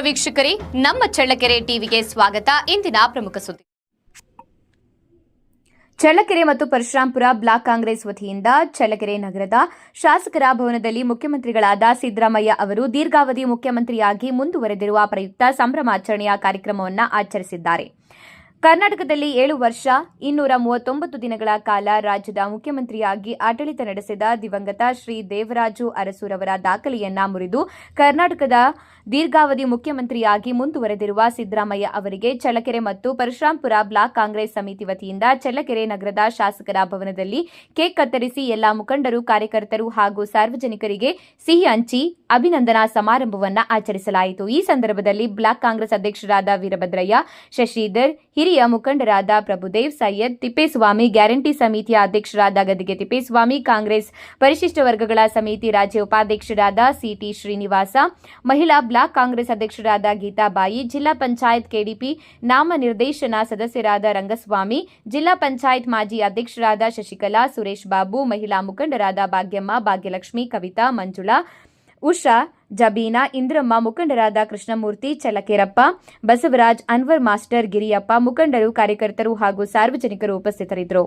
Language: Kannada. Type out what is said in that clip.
ವೀಕ್ಷಕರೇ, ನಮ್ಮ ಚಳ್ಳಕೆರೆ ಟಿವಿಗೆ ಸ್ವಾಗತ. ಇಂದಿನ ಪ್ರಮುಖ ಸುದ್ದಿ. ಚಳ್ಳಕೆರೆ ಮತ್ತು ಪರಶುರಾಂಪುರ ಬ್ಲಾಕ್ ಕಾಂಗ್ರೆಸ್ ವತಿಯಿಂದ ಚಳ್ಳಕೆರೆ ನಗರದ ಶಾಸಕರ ಭವನದಲ್ಲಿ ಮುಖ್ಯಮಂತ್ರಿಗಳಾದ ಸಿದ್ದರಾಮಯ್ಯ ಅವರು ದೀರ್ಘಾವಧಿ ಮುಖ್ಯಮಂತ್ರಿಯಾಗಿ ಮುಂದುವರೆದಿರುವ ಪ್ರಯುಕ್ತ ಸಂಭ್ರಮಾಚರಣೆಯ ಕಾರ್ಯಕ್ರಮವನ್ನು ಆಚರಿಸಿದ್ದಾರೆ. ಕರ್ನಾಟಕದಲ್ಲಿ ಏಳು ವರ್ಷ, ಇನ್ನೂರ ಮೂವತ್ತೊಂಬತ್ತು ದಿನಗಳ ಕಾಲ ರಾಜ್ಯದ ಮುಖ್ಯಮಂತ್ರಿಯಾಗಿ ಆಡಳಿತ ನಡೆಸಿದ ದಿವಂಗತ ಶ್ರೀ ದೇವರಾಜು ಅರಸುರವರ ದಾಖಲೆಯನ್ನ ಮುರಿದು ಕರ್ನಾಟಕದ ದೀರ್ಘಾವಧಿ ಮುಖ್ಯಮಂತ್ರಿಯಾಗಿ ಮುಂದುವರೆದಿರುವ ಸಿದ್ದರಾಮಯ್ಯ ಅವರಿಗೆ ಚಳ್ಳಕೆರೆ ಮತ್ತು ಪರಶುರಾಂಪುರ ಬ್ಲಾಕ್ ಕಾಂಗ್ರೆಸ್ ಸಮಿತಿ ವತಿಯಿಂದ ಚಳ್ಳಕೆರೆ ನಗರದ ಶಾಸಕರ ಭವನದಲ್ಲಿ ಕೇಕ್ ಕತ್ತರಿಸಿ ಎಲ್ಲಾ ಮುಖಂಡರು, ಕಾರ್ಯಕರ್ತರು ಹಾಗೂ ಸಾರ್ವಜನಿಕರಿಗೆ ಸಿಹಿ ಹಂಚಿ ಅಭಿನಂದನಾ ಸಮಾರಂಭವನ್ನು ಆಚರಿಸಲಾಯಿತು. ಈ ಸಂದರ್ಭದಲ್ಲಿ ಬ್ಲಾಕ್ ಕಾಂಗ್ರೆಸ್ ಅಧ್ಯಕ್ಷರಾದ ವೀರಭದ್ರಯ್ಯ, ಶಶಿಧರ್ ಹಿರಿಯ ಮುಖಂಡರಾದ ಪ್ರಭುದೇವ್ ಸೈಯದ್, ತಿಪ್ಪೇಸ್ವಾಮಿ ಗ್ಯಾರಂಟಿ ಸಮಿತಿಯ ಅಧ್ಯಕ್ಷರಾದ ಗದಿಗೆ ತಿಪ್ಪೇಸ್ವಾಮಿ, ಕಾಂಗ್ರೆಸ್ ಪರಿಶಿಷ್ಟ ವರ್ಗಗಳ ಸಮಿತಿ ರಾಜ್ಯ ಉಪಾಧ್ಯಕ್ಷರಾದ ಸಿಟಿ ಶ್ರೀನಿವಾಸ, ಮಹಿಳಾ ಬ್ಲಾಕ್ ಕಾಂಗ್ರೆಸ್ ಅಧ್ಯಕ್ಷರಾದ ಗೀತಾಬಾಯಿ, ಜಿಲ್ಲಾ ಪಂಚಾಯತ್ ಕೆಡಿಪಿ ನಾಮನಿರ್ದೇಶನ ಸದಸ್ಯರಾದ ರಂಗಸ್ವಾಮಿ, ಜಿಲ್ಲಾ ಪಂಚಾಯತ್ ಮಾಜಿ ಅಧ್ಯಕ್ಷರಾದ ಶಶಿಕಲಾ, ಸುರೇಶ್ ಬಾಬು, ಮಹಿಳಾ ಮುಖಂಡರಾದ ಭಾಗ್ಯಮ್ಮ, ಭಾಗ್ಯಲಕ್ಷ್ಮಿ, ಕವಿತಾ, ಮಂಜುಳಾ, ಉಷಾ ಜಬೀನಾ ಇಂದ್ರಮ್ಮ ಮುಖಂಡರಾದ ಕೃಷ್ಣಮೂರ್ತಿ ಚಲಕೇರಪ್ಪ ಬಸವರಾಜ್ ಅನ್ವರ್ ಮಾಸ್ಟರ್ ಗಿರಿಯಪ್ಪ ಮುಖಂಡರು ಕಾರ್ಯಕರ್ತರು ಹಾಗೂ ಸಾರ್ವಜನಿಕರು ಉಪಸ್ಥಿತರಿದ್ದರು.